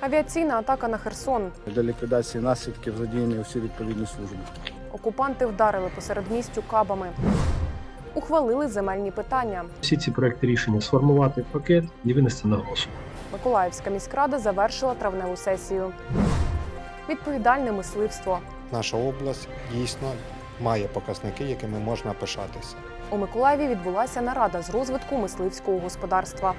Авіаційна атака на Херсон. Для ліквідації наслідків задіяні усі відповідні служби. Окупанти вдарили посеред містю кабами. Ухвалили земельні питання. всі ці проекти рішення сформувати в пакет і винести на голосу. Миколаївська міськрада завершила травневу сесію. Відповідальне мисливство. Наша область дійсно має показники, якими можна пишатися. У Миколаєві відбулася нарада з розвитку мисливського господарства.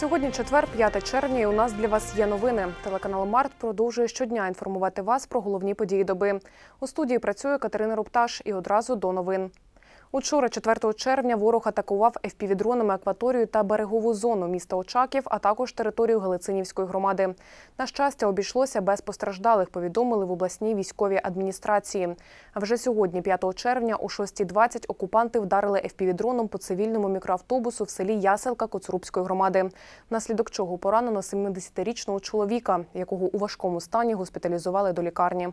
Сьогодні четвер, 5 червня, і у нас для вас є новини. Телеканал Март продовжує щодня інформувати вас про головні події доби. У студії працює Катерина Рупташ і одразу до новин. Учора, 4 червня, ворог атакував FPV-дронами акваторію та берегову зону міста Очаків, а також територію Галицинівської громади. На щастя, обійшлося без постраждалих, повідомили в обласній військовій адміністрації. А вже сьогодні, 5 червня, о 6.20 окупанти вдарили FPV-дроном по цивільному мікроавтобусу в селі Яселка Коцурубської громади, внаслідок чого поранено 70-річного чоловіка, якого у важкому стані госпіталізували до лікарні.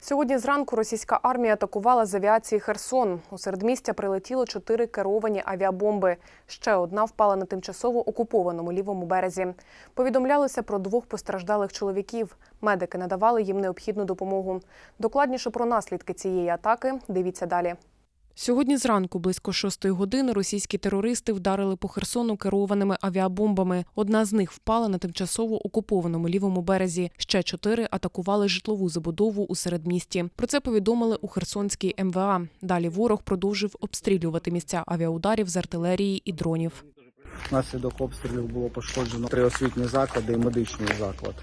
Сьогодні зранку російська армія атакувала з авіації Херсон. У середмістя прилетіло чотири керовані авіабомби. Ще одна впала на тимчасово окупованому лівому березі. Повідомлялося про двох постраждалих чоловіків. Медики надавали їм необхідну допомогу. Докладніше про наслідки цієї атаки дивіться далі. Сьогодні зранку, близько шостої години, російські терористи вдарили по Херсону керованими авіабомбами. Одна з них впала на тимчасово окупованому лівому березі. Ще чотири атакували житлову забудову у середмісті. Про це повідомили у Херсонській МВА. Далі ворог продовжив обстрілювати місця авіаударів з артилерії і дронів. Внаслідок обстрілів було пошкоджено три освітні заклади і медичний заклад.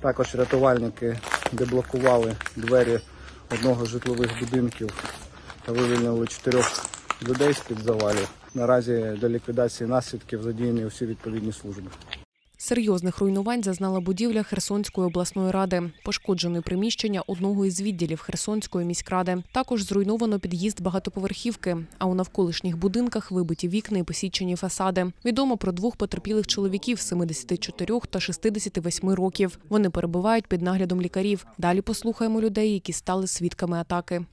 Також рятувальники деблокували двері одного з житлових будинків вивільнили чотирьох людей з-під завалів. Наразі для ліквідації наслідків задіяні усі відповідні служби. Серйозних руйнувань зазнала будівля Херсонської обласної ради, пошкоджене приміщення одного із відділів Херсонської міськради. Також зруйновано під'їзд багатоповерхівки. А у навколишніх будинках вибиті вікна і посічені фасади. Відомо про двох потерпілих чоловіків 74 та 68 років. Вони перебувають під наглядом лікарів. Далі послухаємо людей, які стали свідками атаки.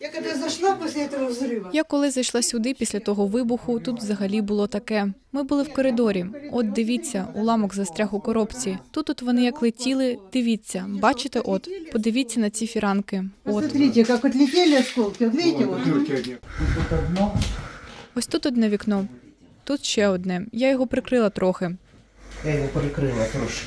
Я когда зашла после этого взрыва, Я коли зайшла сюди після того вибуху, тут взагалі було таке. Ми були в коридорі. От дивіться, уламок застряг у коробці. Тут от вони як летіли. Дивіться, бачите, от подивіться на ці фіранки. От посмотрите, как отлетели осколки. Вот видите, вот. ось тут одне вікно. Тут ще одне. Я його прикрила трохи. Я його перекрила трошки.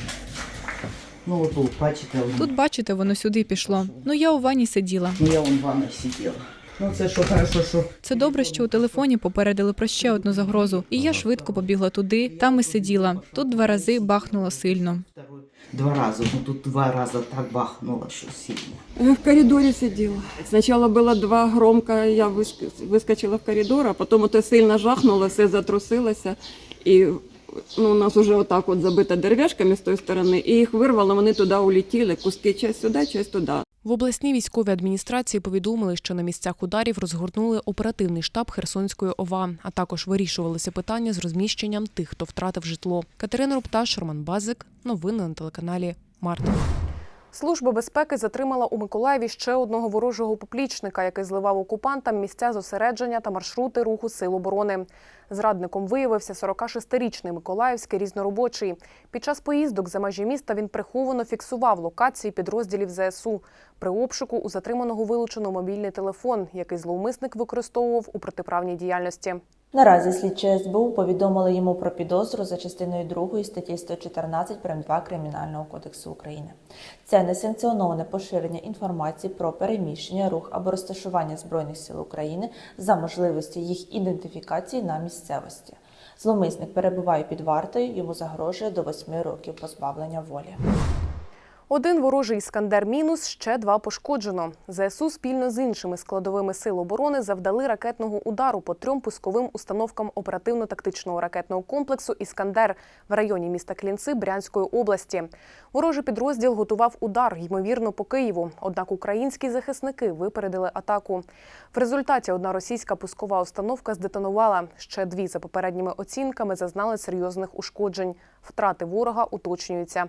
Ну, отут, бачите, воно. Тут, бачите, воно сюди пішло. Ну я у ванні сиділа. Ну, я вон в ванной сиділа. Ну, це що, хорошо, що Це добре, що у телефоні попередили про ще одну загрозу. І я швидко побігла туди, там і сиділа. Тут два рази бахнуло сильно. второй. Два рази. Ну, тут два рази так бахнуло, що сильно. В коридоре сидела. Сначала было два громко, я выск- выскочила в коридор, а потом это сильно жахнуло, все затрусилося. І ну, у нас уже отак от забита дерев'яшками з тої сторони, і їх вирвало, вони туди улетіли, куски часть сюди, часть туди. В обласній військовій адміністрації повідомили, що на місцях ударів розгорнули оперативний штаб Херсонської ОВА, а також вирішувалися питання з розміщенням тих, хто втратив житло. Катерина Рупташ, Роман Базик. Новини на телеканалі Март. Служба безпеки затримала у Миколаєві ще одного ворожого поплічника, який зливав окупантам місця зосередження та маршрути руху сил оборони. Зрадником виявився 46-річний миколаївський різноробочий. Під час поїздок за межі міста він приховано фіксував локації підрозділів ЗСУ. При обшуку у затриманого вилучено мобільний телефон, який зловмисник використовував у протиправній діяльності. Наразі слідчі СБУ повідомили йому про підозру за частиною 2 статті 114 прим. 2 Кримінального кодексу України. Це несанкціоноване поширення інформації про переміщення, рух або розташування збройних сил України за можливості їх ідентифікації на місцевості. Зловмисник перебуває під вартою, йому загрожує до 8 років позбавлення волі. Один ворожий іскандер мінус, ще два пошкоджено. ЗСУ спільно з іншими складовими сил оборони завдали ракетного удару по трьом пусковим установкам оперативно-тактичного ракетного комплексу Іскандер в районі міста Клінци Брянської області. Ворожий підрозділ готував удар, ймовірно, по Києву. Однак українські захисники випередили атаку. В результаті одна російська пускова установка здетонувала. Ще дві, за попередніми оцінками, зазнали серйозних ушкоджень. Втрати ворога уточнюються.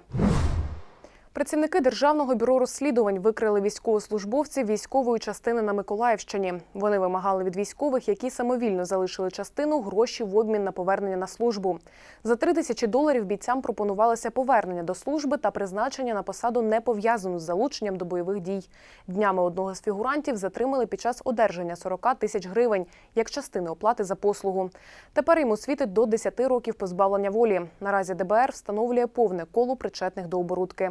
Працівники Державного бюро розслідувань викрили військовослужбовців військової частини на Миколаївщині. Вони вимагали від військових, які самовільно залишили частину, гроші в обмін на повернення на службу. За три тисячі доларів бійцям пропонувалося повернення до служби та призначення на посаду не пов'язану з залученням до бойових дій. Днями одного з фігурантів затримали під час одержання 40 тисяч гривень як частини оплати за послугу. Тепер йому світить до 10 років позбавлення волі. Наразі ДБР встановлює повне коло причетних до оборудки.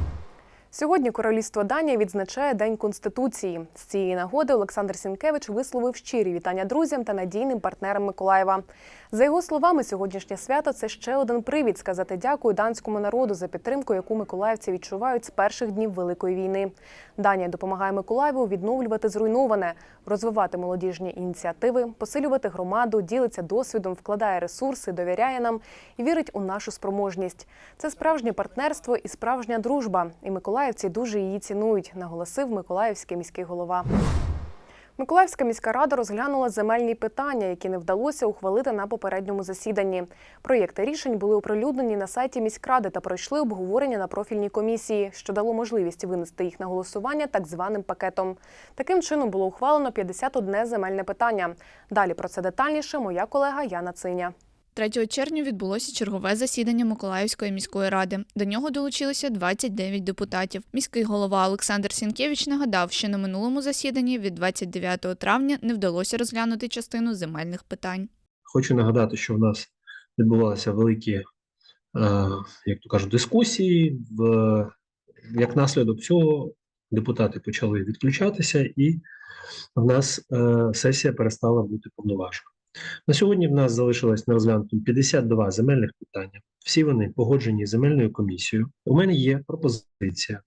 Сьогодні королівство Данія відзначає День Конституції. З цієї нагоди Олександр Сінкевич висловив щирі вітання друзям та надійним партнерам Миколаєва. За його словами, сьогоднішнє свято це ще один привід сказати дякую данському народу за підтримку, яку миколаївці відчувають з перших днів Великої війни. Данія допомагає Миколаєву відновлювати зруйноване, розвивати молодіжні ініціативи, посилювати громаду, ділиться досвідом, вкладає ресурси, довіряє нам і вірить у нашу спроможність. Це справжнє партнерство і справжня дружба. І миколаївці дуже її цінують, наголосив Миколаївський міський голова. Миколаївська міська рада розглянула земельні питання, які не вдалося ухвалити на попередньому засіданні. Проєкти рішень були оприлюднені на сайті міськради та пройшли обговорення на профільній комісії, що дало можливість винести їх на голосування так званим пакетом. Таким чином було ухвалено 51 земельне питання. Далі про це детальніше моя колега Яна Циня. 3 червня відбулося чергове засідання Миколаївської міської ради. До нього долучилося 29 депутатів. Міський голова Олександр Сінкевич нагадав, що на минулому засіданні від 29 травня не вдалося розглянути частину земельних питань. Хочу нагадати, що в нас відбувалися великі, е, як то кажуть, дискусії. В, як наслідок цього депутати почали відключатися, і в нас е, сесія перестала бути повноважною. На сьогодні в нас залишилось на нерозглянутим 52 земельних питання. Всі вони погоджені земельною комісією. У мене є пропозиція.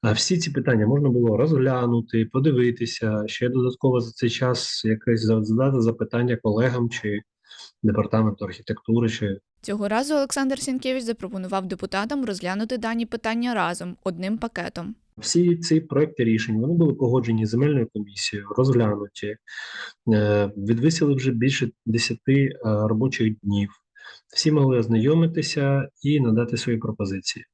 А Всі ці питання можна було розглянути, подивитися, ще додатково за цей час якесь задати запитання колегам чи департаменту архітектури, чи Цього разу Олександр Сінкевич запропонував депутатам розглянути дані питання разом одним пакетом. Всі ці проекти рішень вони були погоджені земельною комісією, розглянуті, е, відвисили вже більше 10 е, робочих днів. Всі могли ознайомитися і надати свої пропозиції.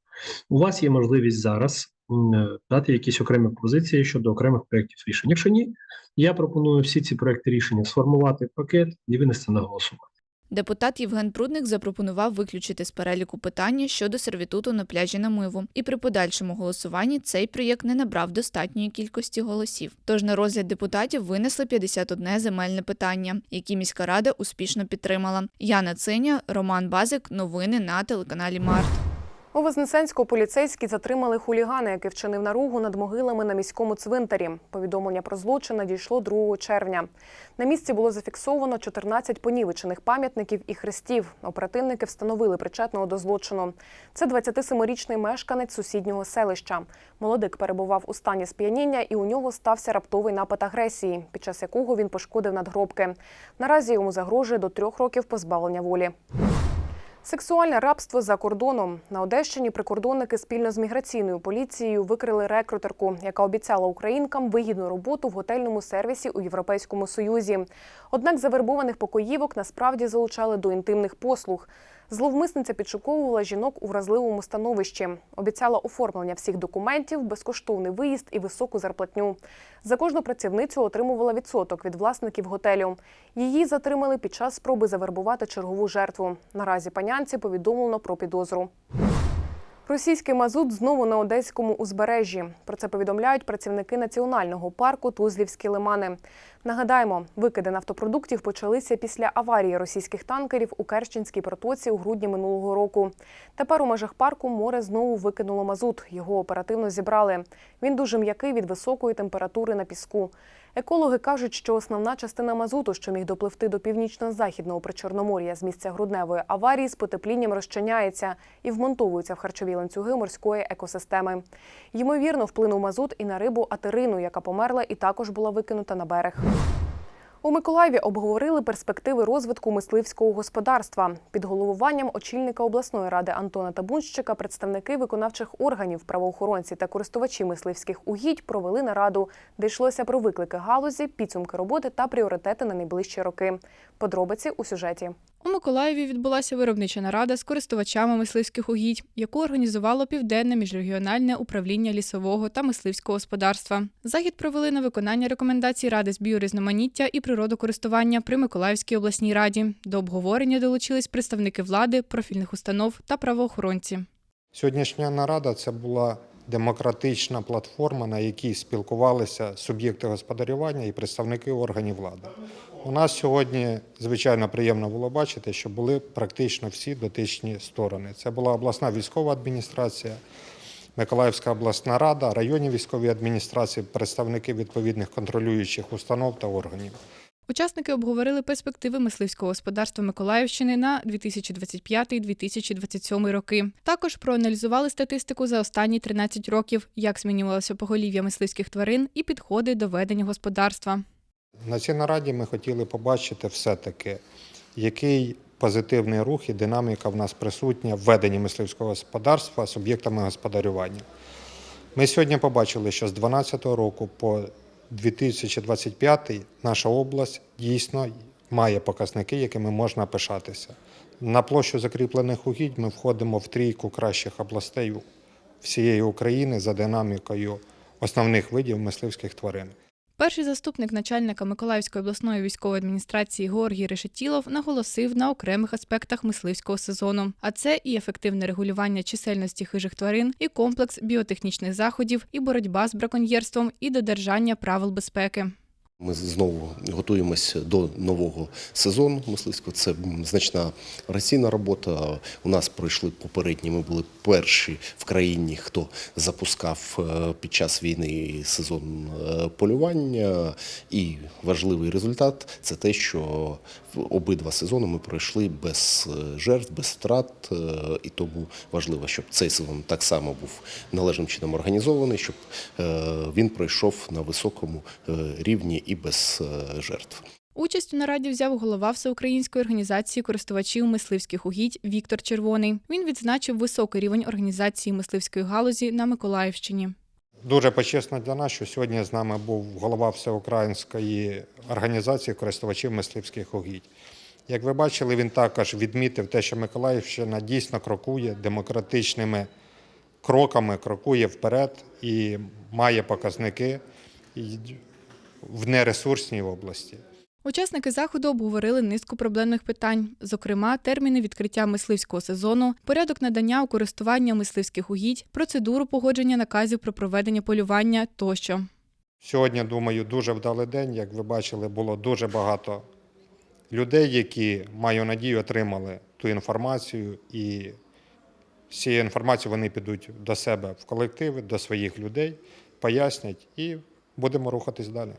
У вас є можливість зараз е, дати якісь окремі пропозиції щодо окремих проєктів рішень. Якщо ні, я пропоную всі ці проекти рішення сформувати в пакет і винести на голосування. Депутат Євген Прудник запропонував виключити з переліку питання щодо сервітуту на пляжі на Миву. І при подальшому голосуванні цей проєкт не набрав достатньої кількості голосів. Тож на розгляд депутатів винесли 51 земельне питання, які міська рада успішно підтримала. Яна Циня, Роман Базик. Новини на телеканалі Март. У Вознесенську поліцейські затримали хулігана, який вчинив наругу над могилами на міському цвинтарі. Повідомлення про злочин надійшло 2 червня. На місці було зафіксовано 14 понівечених пам'ятників і хрестів. Оперативники встановили причетного до злочину. Це 27-річний мешканець сусіднього селища. Молодик перебував у стані сп'яніння, і у нього стався раптовий напад агресії, під час якого він пошкодив надгробки. Наразі йому загрожує до трьох років позбавлення волі. Сексуальне рабство за кордоном на Одещині прикордонники спільно з міграційною поліцією викрили рекрутерку, яка обіцяла українкам вигідну роботу в готельному сервісі у Європейському Союзі. Однак завербованих покоївок насправді залучали до інтимних послуг. Зловмисниця підшуковувала жінок у вразливому становищі, обіцяла оформлення всіх документів, безкоштовний виїзд і високу зарплатню. За кожну працівницю отримувала відсоток від власників готелю. Її затримали під час спроби завербувати чергову жертву. Наразі панянці повідомлено про підозру. Російський мазут знову на одеському узбережжі. Про це повідомляють працівники національного парку Тузлівські лимани. Нагадаємо, викиди нафтопродуктів почалися після аварії російських танкерів у Керченській протоці у грудні минулого року. Тепер у межах парку море знову викинуло мазут. Його оперативно зібрали. Він дуже м'який від високої температури на піску. Екологи кажуть, що основна частина мазуту, що міг допливти до північно-західного причорномор'я з місця грудневої аварії, з потеплінням розчиняється і вмонтовується в харчові ланцюги морської екосистеми. Ймовірно, вплинув мазут і на рибу атерину, яка померла і також була викинута на берег. У Миколаєві обговорили перспективи розвитку мисливського господарства. Під головуванням очільника обласної ради Антона Табунщика представники виконавчих органів, правоохоронці та користувачі мисливських угідь провели нараду, де йшлося про виклики галузі, підсумки роботи та пріоритети на найближчі роки. Подробиці у сюжеті. У Миколаєві відбулася виробнича нарада з користувачами мисливських угідь, яку організувало Південне міжрегіональне управління лісового та мисливського господарства. Захід провели на виконання рекомендацій Ради з біорізноманіття і природокористування при Миколаївській обласній раді. До обговорення долучились представники влади, профільних установ та правоохоронці. Сьогоднішня нарада це була демократична платформа, на якій спілкувалися суб'єкти господарювання і представники органів влади. У нас сьогодні, звичайно, приємно було бачити, що були практично всі дотичні сторони. Це була обласна військова адміністрація, Миколаївська обласна рада, районні військові адміністрації, представники відповідних контролюючих установ та органів. Учасники обговорили перспективи мисливського господарства Миколаївщини на 2025-2027 роки. Також проаналізували статистику за останні 13 років, як змінювалося поголів'я мисливських тварин і підходи до ведення господарства. На цій нараді ми хотіли побачити все-таки, який позитивний рух і динаміка в нас присутня в веденні мисливського господарства суб'єктами господарювання. Ми сьогодні побачили, що з 2012 року по 2025 наша область дійсно має показники, якими можна пишатися. На площу закріплених угідь ми входимо в трійку кращих областей всієї України за динамікою основних видів мисливських тварин. Перший заступник начальника Миколаївської обласної військової адміністрації Георгій Решетілов наголосив на окремих аспектах мисливського сезону. А це і ефективне регулювання чисельності хижих тварин, і комплекс біотехнічних заходів, і боротьба з браконьєрством, і додержання правил безпеки. Ми знову готуємося до нового сезону мисливського. Це значна організаційна робота. У нас пройшли попередні. Ми були перші в країні, хто запускав е, під час війни сезон е, полювання. І важливий результат це те, що обидва сезони ми пройшли без е, жертв, без втрат. І тому важливо, щоб цей сезон так само був належним чином організований, щоб він пройшов на високому рівні і без е, жертв. Участь у нараді взяв голова Всеукраїнської організації користувачів мисливських угідь Віктор Червоний. Він відзначив високий рівень організації мисливської галузі на Миколаївщині. Дуже почесно для нас, що сьогодні з нами був голова всеукраїнської організації користувачів мисливських угідь. Як ви бачили, він також відмітив те, що Миколаївщина дійсно крокує демократичними кроками, крокує вперед і має показники в нересурсній області. Учасники заходу обговорили низку проблемних питань, зокрема, терміни відкриття мисливського сезону, порядок надання у користування мисливських угідь, процедуру погодження наказів про проведення полювання тощо. Сьогодні, думаю, дуже вдалий день. Як ви бачили, було дуже багато людей, які, маю надію, отримали ту інформацію, і з цією інформацією вони підуть до себе в колективи, до своїх людей, пояснять і будемо рухатись далі.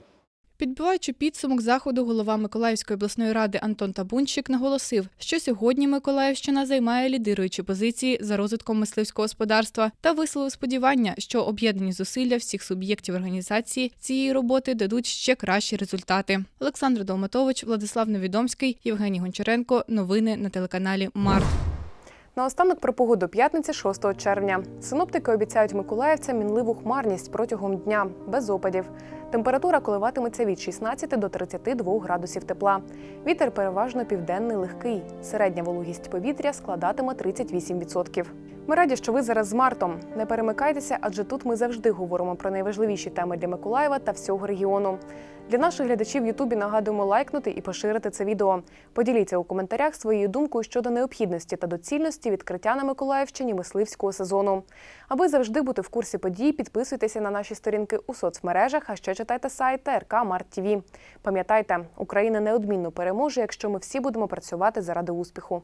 Підбиваючи підсумок заходу, голова Миколаївської обласної ради Антон Табунщик наголосив, що сьогодні Миколаївщина займає лідируючі позиції за розвитком мисливського господарства та висловив сподівання, що об'єднані зусилля всіх суб'єктів організації цієї роботи дадуть ще кращі результати. Олександр Долматович, Владислав Невідомський, Євгеній Гончаренко. Новини на телеканалі Март. Наостанок про погоду п'ятниці 6 червня. Синоптики обіцяють миколаївцям мінливу хмарність протягом дня без опадів. Температура коливатиметься від 16 до 32 градусів тепла. Вітер переважно південний легкий. Середня вологість повітря складатиме 38%. Ми раді, що ви зараз з Мартом. Не перемикайтеся, адже тут ми завжди говоримо про найважливіші теми для Миколаєва та всього регіону. Для наших глядачів в Ютубі нагадуємо лайкнути і поширити це відео. Поділіться у коментарях своєю думкою щодо необхідності та доцільності відкриття на Миколаївщині мисливського сезону. Аби завжди бути в курсі подій, підписуйтеся на наші сторінки у соцмережах, а ще читайте сайт ТРК Март. Пам'ятайте, Україна неодмінно переможе, якщо ми всі будемо працювати заради успіху.